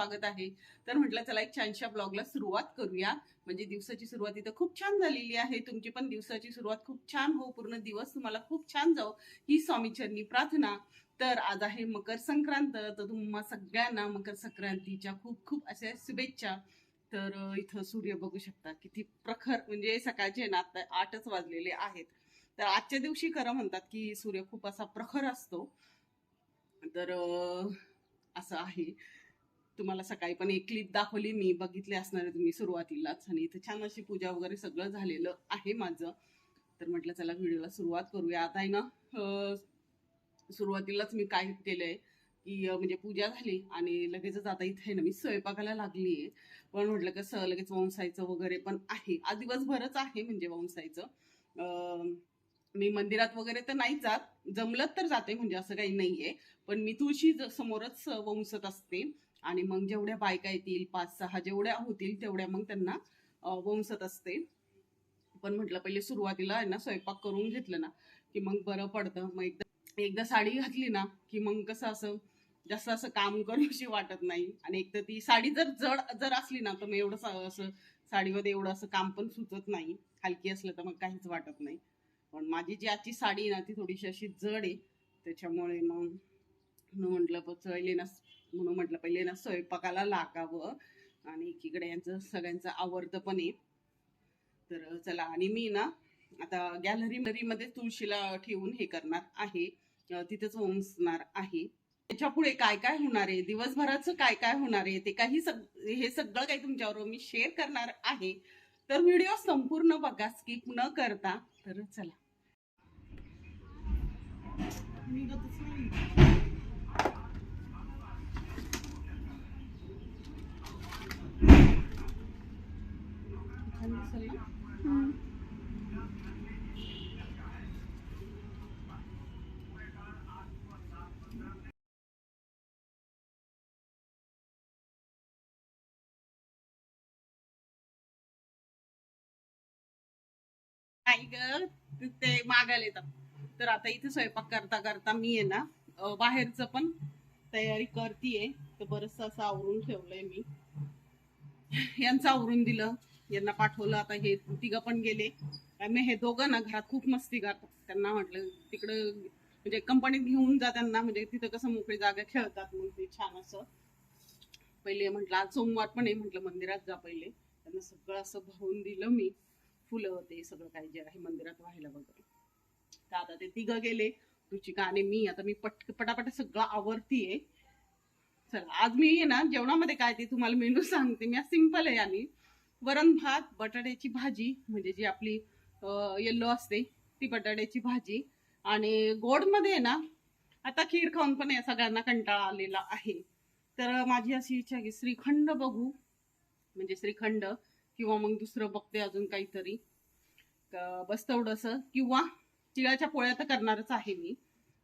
स्वागत आहे. तर म्हटलं चला एक छानशा ब्लॉगला सुरुवात करूया. म्हणजे दिवसाची सुरुवात इथं खूप छान झालेली आहे. तुमची पण दिवसाची सुरुवात खूप छान हो पूर्ण दिवस तुम्हाला खूप छान जाओ ही स्वामीचरणी प्रार्थना. तर आज आहे मकर संक्रांत. तर तुम्हा सगळ्यांना मकर संक्रांतीच्या खूप खूप अशा शुभेच्छा. तर इथं सूर्य बघू शकता किती प्रखर म्हणजे सकाळचे ना आता आठच वाजलेले आहेत. तर आजच्या दिवशी खरं म्हणतात की सूर्य खूप असा प्रखर असतो. तर असं आहे. तुम्हाला सकाळी पण एक क्लिप दाखवली मी बघितले असणार तुम्ही सुरुवातीलाच. आणि इथं छान अशी पूजा वगैरे सगळं झालेलं आहे माझं. तर म्हटलं चला व्हिडिओला सुरुवात करूया. आता आहे ना सुरुवातीलाच मी काय केलंय की म्हणजे पूजा झाली आणि लगेचच आता इथे आहे ना मी स्वयंपाकाला लागली आहे. पण म्हटलं कसं लगेच वंसायचं वगैरे पण आहे. आज दिवसभरच आहे म्हणजे वंसायचं अं, मी मंदिरात वगैरे तर नाही जात. जमलं तर जाते म्हणजे असं काही नाहीये. पण मी तुळशी समोरच वंसत असते. आणि मग जेवढ्या बायका येतील पाच सहा जेवढ्या होतील तेवढ्या मग त्यांना वंसत असते. पण म्हटलं पहिले सुरुवातीला यांना स्वयंपाक करून घेतलं ना की मग बरं पडतं. मग एकदा एकदा साडी घातली ना की मग कसं असं जास्त असं काम करूशी वाटत नाही. आणि एक तर ती साडी जर जड जर असली ना तर मग एवढं असं साडीमध्ये एवढं असं काम पण सुचत नाही. हलकी असलं तर मग काहीच वाटत नाही. पण माझी जी आजची साडी आहे ना ती थोडीशी अशी जड आहे. त्याच्यामुळे मग म्हटलं प- ना म्हणून म्हटलं पहिले ना स्वयंपाकाला लागावं. आणि एकीकडे यांचं सगळ्यांचं आवडतं पण आहे तर चला आणि मी ना आता गॅलरी मध्ये तुळशीला ठेवून हे करणार आहे. तिथेच वंसणार आहे. त्याच्या पुढे काय काय होणार आहे? दिवसभराचं काय काय होणार आहे? ते काही सग हे सगळं काही तुमच्याबरोबर मी शेअर करणार आहे. तर व्हिडिओ संपूर्ण बघा स्किप न करता. तर चला. मी नाही. छान दिसेल ना? नाही ग ते मागायला येतात. तर आता इथे स्वयंपाक करता करता मी आहे ना बाहेरचं पण तयारी करतीये. तर बरंच असं आवरून ठेवलंय मी. यांचं आवरून दिलं. यांना पाठवलं. आता हे तिघं पण गेले. त्यामुळे हे दोघं ना घरात खूप मस्ती करतात त्यांना म्हटलं तिकडं म्हणजे कंपनीत घेऊन जा त्यांना. म्हणजे तिथं कसं मोकळी जागा खेळतात मग ते छान असं. पहिले म्हटलं आज सोमवार पण आहे. म्हटलं मंदिरात जा पहिले. त्यांना सगळं असं भरून दिलं मी. फुलं ते सगळं काही जे आहे मंदिरात व्हायला वगैरे. तर आता ते तिघं गेले. रुचिका आणि मी. आता मी पट पटापट सगळं आवडतीये चला आज मी ना जेवणामध्ये काय ते तुम्हाला मेनू सांगते. मी सिंपल सिंपल आहे आणि वरण भात बटाट्याची भाजी म्हणजे जी आपली येल्लो असते ती बटाट्याची भाजी. आणि गोडमध्ये ना आता खीर खाऊन पण या सगळ्यांना कंटाळा आलेला आहे. तर माझी अशी इच्छा आहे की श्रीखंड बघू म्हणजे श्रीखंड किंवा मग दुसरं बघते अजून काहीतरी. बस तेवढंसं. किंवा तिळाच्या पोळ्या तर करणारच आहे मी.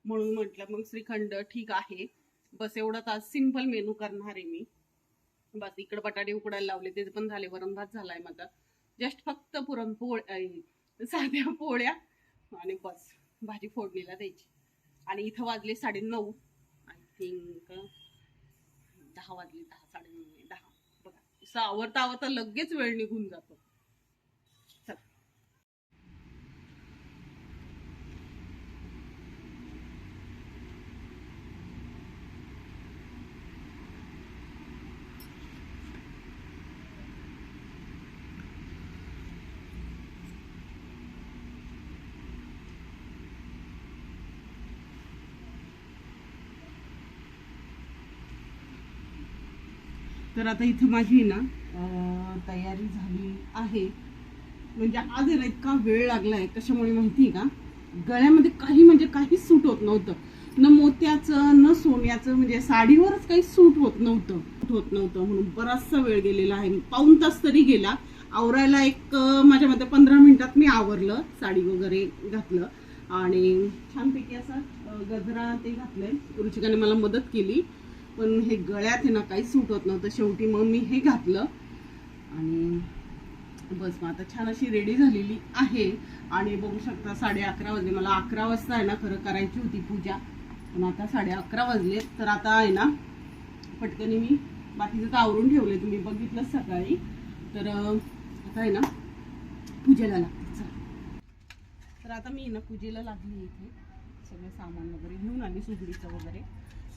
म्हणून म्हटलं मग श्रीखंड ठीक आहे. बस एवढंच आज सिंपल मेनू करणार आहे मी. बस इकडे बटाटे उकडायला लावले ते पण झाले वरण भात झालाय माझा. जस्ट फक्त पुरणपोळ साध्या पोळ्या आणि बस भाजी फोडणीला द्यायची. आणि इथं वाजले साडे नऊ आय थिंक दहा वाजले दहा साडे नऊ दहा. बघा सावरता आवरता लगेच वेळ निघून जातो. तर आता इथं माझी ना तयारी झाली आहे. म्हणजे आज आहे इतका वेळ लागलाय कशामुळे माहिती का? गळ्यामध्ये काही म्हणजे काहीच सूट होत नव्हतं. न मोत्याचं न सोन्याचं म्हणजे साडीवरच काही सूट होत नव्हतं. सूट होत नव्हतं म्हणून बराचसा वेळ गेलेला आहे. पाऊन तास तरी गेला. आवरायला एक माझ्या मते पंधरा मिनिटात मी आवरलं साडी वगैरे घातलं. आणि छानपैकी असं गजरा ते घातलंय. रुचिकाने मला मदत केली. पण हे गळ्यात आहे ना काहीच सूट होत नव्हतं. शेवटी मग मी हे घातलं. आणि बस मग आता छान अशी रेडी झालेली आहे. आणि बघू शकता साडे अकरा वाजले. मला अकरा वाजता आहे ना खरं करायची होती पूजा. पण आता साडे अकरा वाजले तर आता आहे ना पटकन मी बाकीचं तर आवरून ठेवले तुम्ही बघितलं सकाळी. तर आता आहे ना पूजेला लागते. चला. तर आता मी ना पूजेला लागली इथे. सगळं सामान वगैरे घेऊन आली सुगडीचं वगैरे.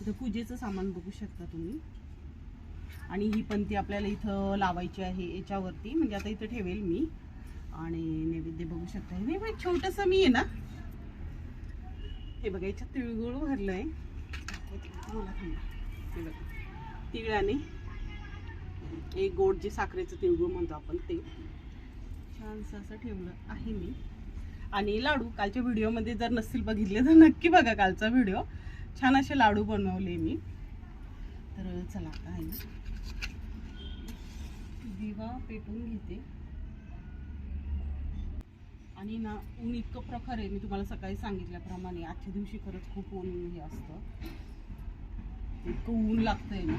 इथं पूजेचं सामान बघू शकता तुम्ही. आणि ही पण ती आपल्याला इथं लावायची आहे याच्यावरती म्हणजे आता इथं ठेवेल मी. आणि नैवेद्य बघू शकता. हे नाही छोटंसं मी आहे ना. हे बघा याच्यात तिळगुळ भरलं आहे मला थांबा. हे बघा. तिळाने एक गोड जे साखरेचं तिळगुळ म्हणतो आपण ते. छानसं असं ठेवलं आहे मी. आणि लाडू कालच्या व्हिडिओमध्ये जर नसतील बघितले तर नक्की बघा कालचा व्हिडिओ छान असे लाडू बनवले मी. तर चला आता आहे ना? दिवा पेटून घेते. आणि ना ऊन इतकं प्रखर आहे मी तुम्हाला सकाळी सांगितल्याप्रमाणे आजच्या दिवशी खरंच खूप ऊन हे असतं. इतकं ऊन लागतंय ना.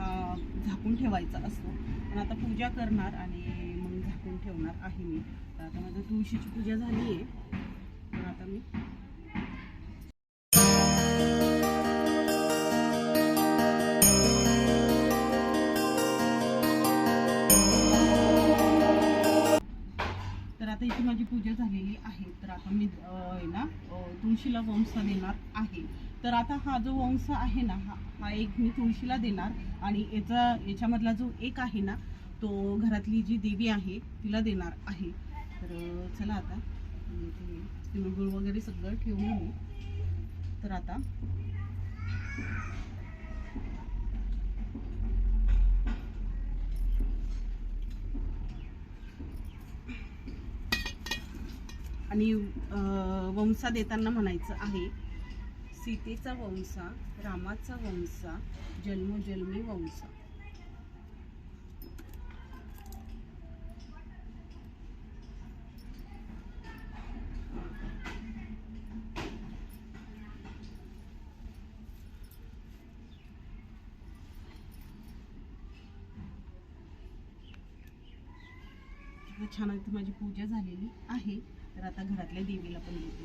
हा झाकून ठेवायचा असतो. पण आता पूजा करणार आणि मग झाकून ठेवणार आहे मी. तर आता माझं तुळशीची पूजा झाली आहे तर आता मी तर आता इथे माझी पूजा झाली. आहे. तर आता मी आहे ना तुळशीला वंश देणार आहे. तर आता हा जो वंश आहे ना हा हा एक मी तुळशीला देणार आणि याचा याच्यामधला जो एक आहे ना तो घरातली जी देवी आहे तिला देणार आहे. तर चला आता तिळगुळ वगैरे सगळं ठेवून मी तर आता आणि वंसा देताना म्हणायचं आहे सीतेचा वंसा रामाचा वंसा जन्मोजन्मी वंसा आता छान इथं माझी पूजा झालेली आहे. तर आता घरातल्या देवीला पण देते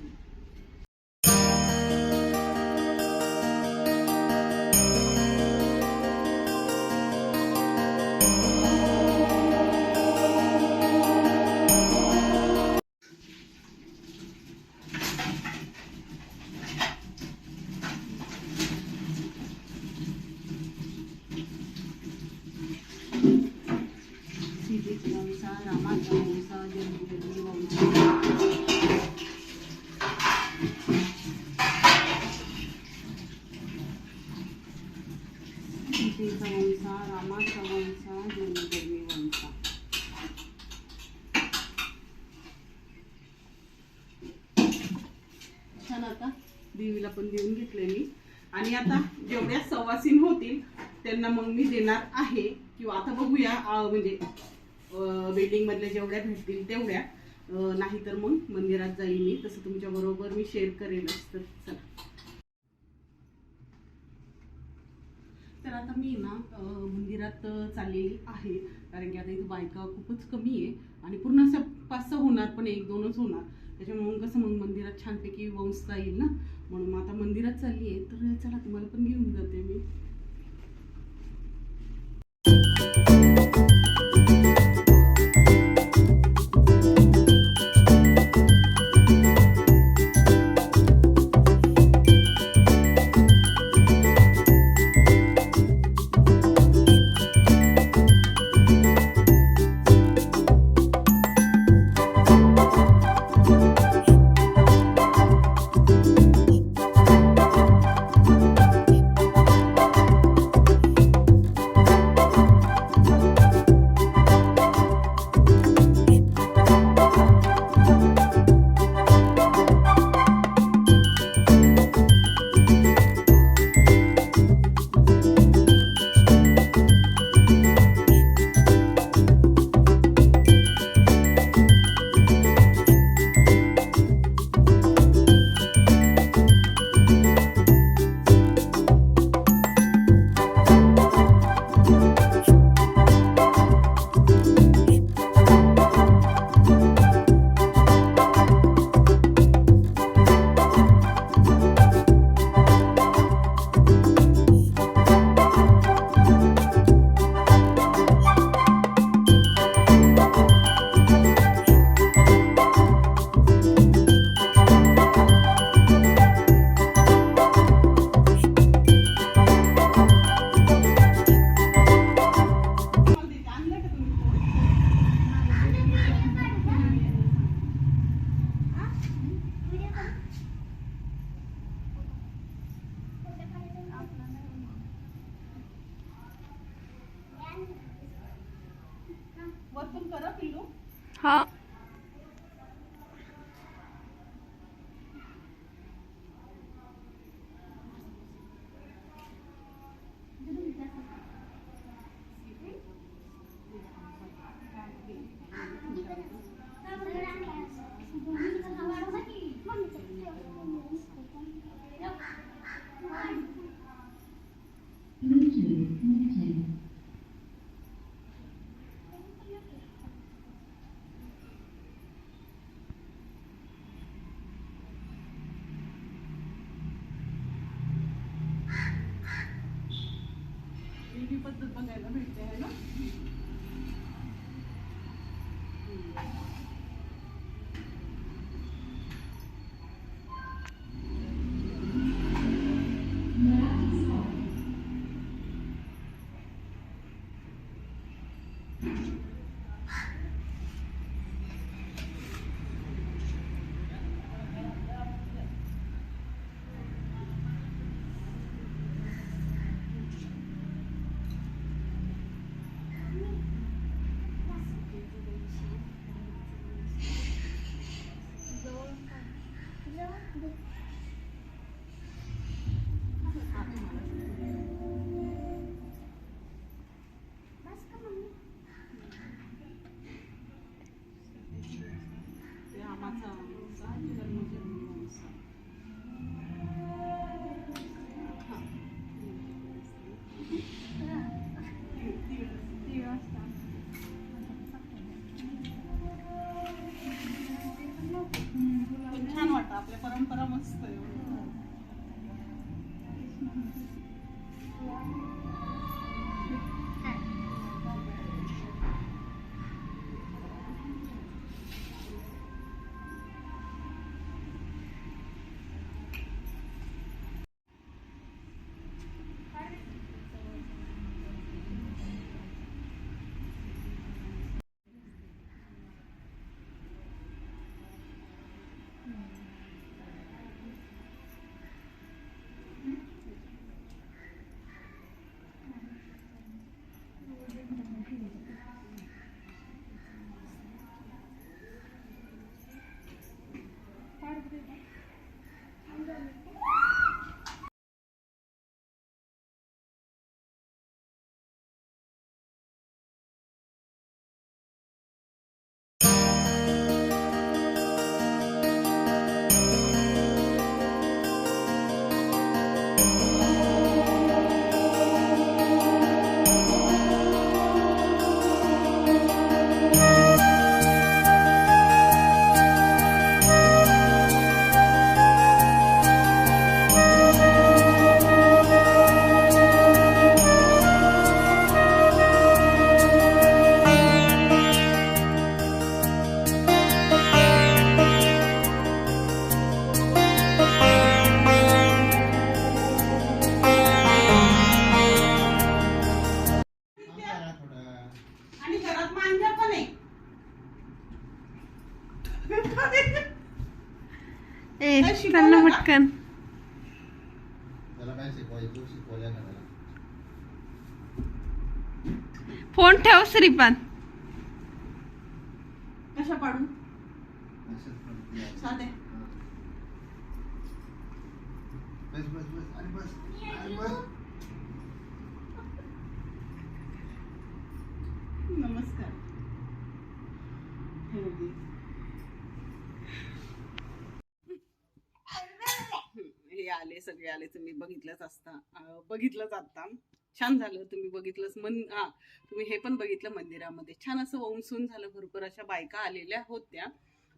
छान आता देवीला पण देऊन घेतले मी. आणि आता जेवढ्या सवासीन होतील त्यांना मग मी देणार आहे. किंवा आता बघूया म्हणजे बिल्डिंग मधल्या जेवढ्या भेटतील तेवढ्या. नाही नाहीतर मग मंदिरात जाईल मी. तसं तुमच्या बरोबर मी शेअर करेलच तर चला. तर आता मी ना मंदिरात चाललेली आहे. कारण की आता इथं बायका खूपच कमी आहे. आणि पूर्ण असं पाच सहा होणार पण एक दोनच होणार. त्याच्यामुळे मग कसं मग मंदिरात छानपैकी वंसता येईल ना? म्हणून मग आता मंदिरात चालली आहे तर चला तुम्हाला पण घेऊन जाते मी. ही म्हणजे परंपरा मस्त आहे. हो. श्रीपाद. कशा पाडू? असंच पण ते- साधे. बस बस बस आणि बस आणि बस. नमस्कार. हे. हे आले सगळे आले तुम्ही बघितलंच असता. बघितलंच आता. छान झालं तुम्ही बघितलंच मन हा तुम्ही हे पण बघितलं मंदिरामध्ये. छान असं वंसून झालं भरपूर अशा बायका आलेल्या होत्या.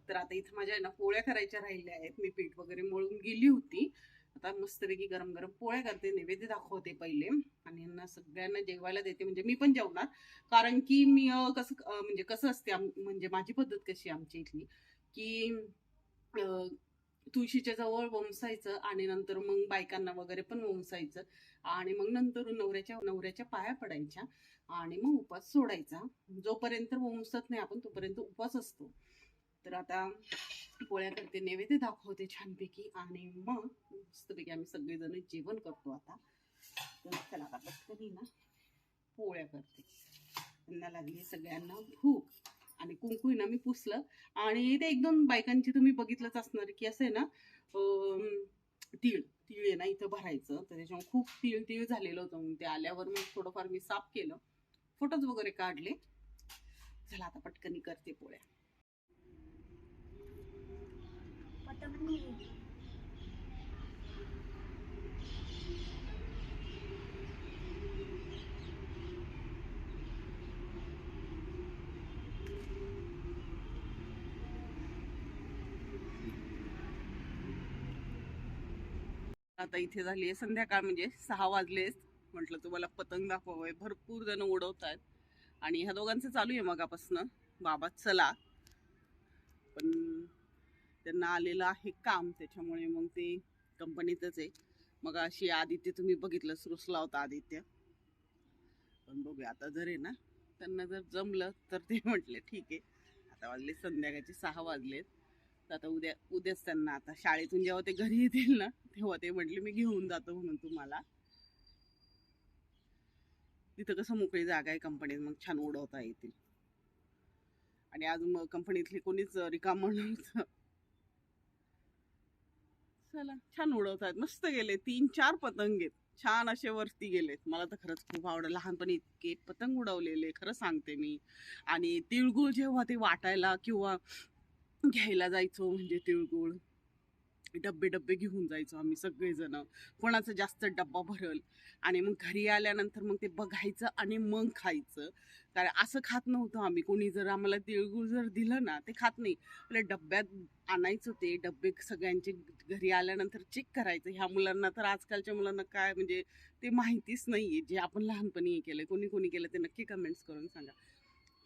तर आता इथं माझ्या ना पोळ्या करायच्या राहिल्या आहेत. मी पीठ वगैरे मळून गेली होती. आता मस्तपैकी गरम गरम पोळ्या करते नैवेद्य दाखवते पहिले. आणि यांना सगळ्यांना जेवायला देते. म्हणजे मी पण जेवणार. कारण की मी कसं म्हणजे कसं असते म्हणजे माझी पद्धत कशी आहे आमच्या इथली की अं, तुळशीच्या जवळ वंसायचं आणि नंतर मग बायकांना वगैरे पण वंसायचं. आणि मग नंतर नवऱ्याच्या नवऱ्याच्या पाया पडायच्या आणि मग उपास सोडायचा. जोपर्यंत वंसत नाही आपण तोपर्यंत उपास असतो. तर आता पोळ्या करते नैवेद्य दाखवते छानपैकी आणि मग मस्तपैकी आम्ही सगळेजण जेवण करतो आता. तर चला आता पटकन ना पोळ्या करते. त्यांना लागली सगळ्यांना भूक. आणि कुंकू ना मी पुसलं. आणि ते एक दोन बायकांची तुम्ही बघितलंच असणार की असं आहे ना तीळ तीळ आहे ना इथं भरायचं. तर त्याच्यामुळे खूप तीळ तीळ झालेलं होतं. मग ते आल्यावर मग थोडंफार मी साफ केलं. फोटोज वगैरे काढले. चला आता पटकनी करते पोळ्या. आता इथे झाली आहे. संध्याकाळ म्हणजे सहा वाजलेच म्हटलं तुम्हाला पतंग दाखवावं. भरपूर जण उडवत आहेत आणि ह्या दोघांचं चालू आहे मगापासनं. बाबा चला. पण त्यांना आलेलं आहे काम. त्याच्यामुळे मग ते कंपनीतच आहे. मग अशी आदित्य तुम्ही बघितलं रुसला होता आदित्य. पण बघूया आता जर आहे ना त्यांना जर जमलं तर ते म्हटले ठीक आहे. आता वाजले संध्याकाळचे सहा वाजलेत. तर आता उद्या उद्याच त्यांना आता शाळेतून जेव्हा ते घरी येतील ना तेव्हा ते म्हटले मी घेऊन जातो म्हणून तुम्हाला. तिथं कसं मोकळी जागा आहे कंपनीत मग छान उडवता येतील. आणि आज मग कंपनीतले कोणीच रिकाम म्हणून चला छान उडवतात. मस्त गेले तीन चार पतंग आहेत. छान असे वरती गेलेत. मला तर खरंच खूप आवडलं. लहानपणी इतके पतंग उडवलेले खरं सांगते मी. आणि तिळगुळ जेव्हा ते वाटायला किंवा घ्यायला जायचो म्हणजे तिळगुळ. डब्बे डब्बे घेऊन जायचो आम्ही सगळेजण. कोणाचा जास्त डब्बा भरल आणि मग घरी आल्यानंतर मग ते बघायचं आणि मग खायचं. कारण असं खात नव्हतं आम्ही. कोणी जर आम्हाला तिळगुळ जर दिलं ना ते खात नाही. आपल्या डब्यात आणायचं ते डब्बे सगळ्यांचे घरी आल्यानंतर चेक करायचं. ह्या मुलांना तर आजकालच्या मुलांना काय म्हणजे ते माहितीच नाही आहे जे आपण लहानपणी हे केलं कोणी कोणी केलं ते नक्की कमेंट्स करून सांगा.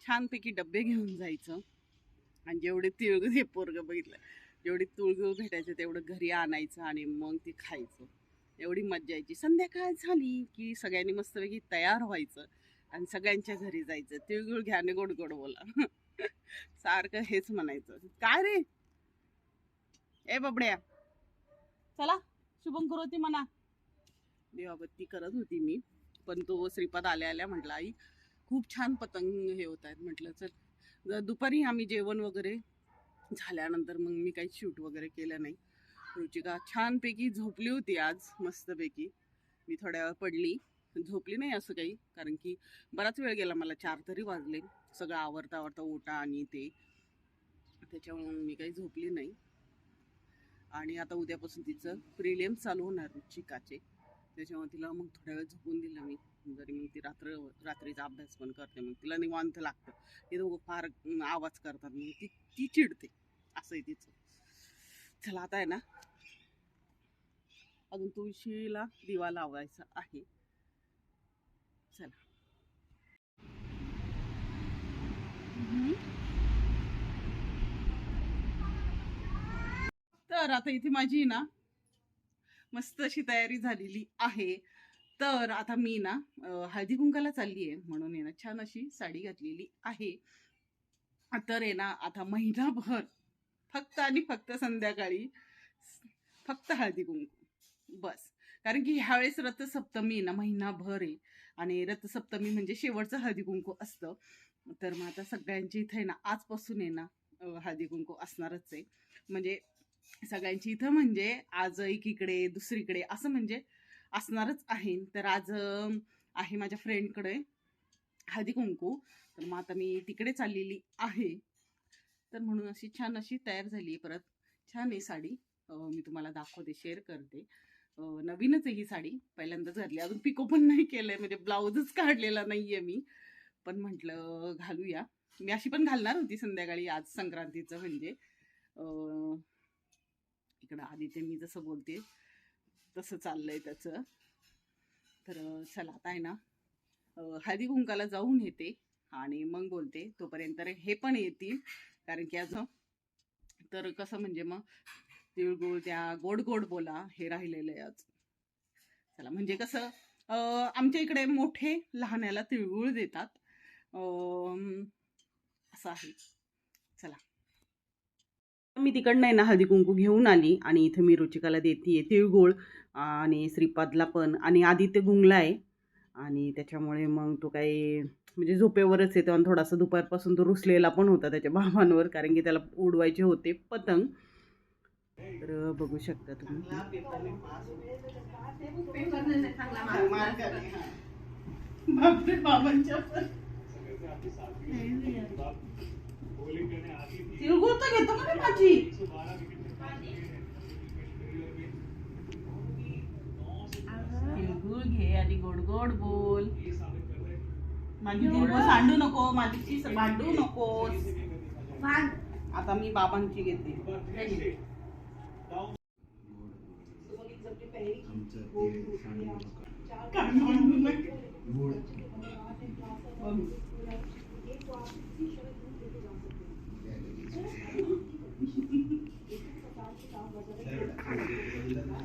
छानपैकी डब्बे घेऊन जायचं. आणि जेवढे तिळगुळ हे पोरगं बघितलं जेवढी तुळगुळ भेटायचं तेवढं घरी आणायचं आणि मग ते खायचं. एवढी मज्जा यायची. संध्याकाळ झाली की सगळ्यांनी मस्तपैकी तयार व्हायचं आणि सगळ्यांच्या घरी जायचं. तिळगुळ घ्या आणि गोड गोड बोला. सारखं हेच म्हणायचं. काय रे? ए बबड्या. चला शुभम होती म्हणा. देवाबत्ती करत होती मी. पण तो श्रीपाद आल्या आल्या म्हटलं आई खूप छान पतंग हे होत आहेत म्हटलं चल दुपारी आम्ही जेवण वगैरे झाल्यानंतर मग मी काही शूट वगैरे केलं नाही. रुचिका छानपैकी झोपली होती आज मस्तपैकी. मी थोड्या वेळ पडली. झोपली नाही असं काही कारण की बराच वेळ गेला मला चार तरी वाजले. सगळं आवरता आवरता ओटा आणि ते. त्याच्यामुळे मी काही झोपली नाही. आणि आता उद्यापासून तिचं प्रिलियम चालू होणार रुचिकाचे. त्याच्यामुळे तिला मग थोड्या वेळ झोपून दिलं मी. जरी मग ती रात्र रात्रीचा अभ्यास पण करते मग तिला निवांत लागतं. ते दोघं फार आवाज करतात. मग ती ती चिडते. असं आहे तिचं. चला आता आहे ना? अजून तुळशीला दिवा लावायचा आहे. चला. तर आता इथे माझी ना मस्त अशी तयारी झालेली आहे. तर आता मी ना हळदी कुंकाला चालली आहे म्हणून ना छान अशी साडी घातलेली आहे. तर आहे ना आता महिनाभर फक्त आणि फक्त संध्याकाळी फक्त हळदी कुंकू. बस. कारण की ह्यावेळेस रथसप्तमी ना महिनाभर आहे. आणि रथसप्तमी म्हणजे शेवटचं हळदी कुंकू असतं. तर मग आता सगळ्यांची इथे आहे ना आजपासून आहे ना हळदी कुंकू असणारच आहे. म्हणजे सगळ्यांची इथं म्हणजे आज एकीकडे दुसरीकडे असं म्हणजे असणारच आहे. तर आज आहे माझ्या फ्रेंडकडे हळदी कुंकू. तर मग आता मी तिकडे चाललेली आहे. तर म्हणून अशी छान अशी तयार झाली आहे परत. छान आहे साडी. मी तुम्हाला दाखवते शेअर करते. नवीनच आहे ही साडी. पहिल्यांदाच घातली अजून पिको पण नाही केलंय. म्हणजे ब्लाऊजच काढलेला नाही आहे मी. पण म्हटलं घालूया. मी अशी पण घालणार होती संध्याकाळी आज संक्रांतीचं म्हणजे. इकडं आदित्य मी जसं बोलते तसं चाललंय त्याचं. तर चला आता आहे ना हळदी कुंकाला जाऊन येते आणि मग बोलते तोपर्यंत हे पण येतील. कारण की अजून तर कसं म्हणजे मग तिळगुळ त्या गोड गोड बोला हे राहिलेलं आहे आज. चला म्हणजे कसं अं, आमच्या इकडे मोठे लहान्याला तिळगुळ देतात. अं, असं आहे. चला. मी तिकडनं आहे ना हळदी कुंकू घेऊन आली आणि इथं मी रुचिकाला देते तिळगुळ आणि श्रीपादला पण. आणि आदित्य गुंगला आहे आणि त्याच्यामुळे मग तो काही म्हणजे झोपेवरच येतो आणि थोडासा दुपारपासून तो रुसलेला पण होता त्याच्या बाबांवर कारण की त्याला उडवायचे होते पतंग. तर बघू शकता तुम्ही बापरे बाबांच्या पण. तिळगुळ तर घेतो का रे माझी तिळगुळ घे आणि गोड बोल. माझी तिळगुळ सांडू नको माझी भांडू नकोस आता मी बाबांची घेते.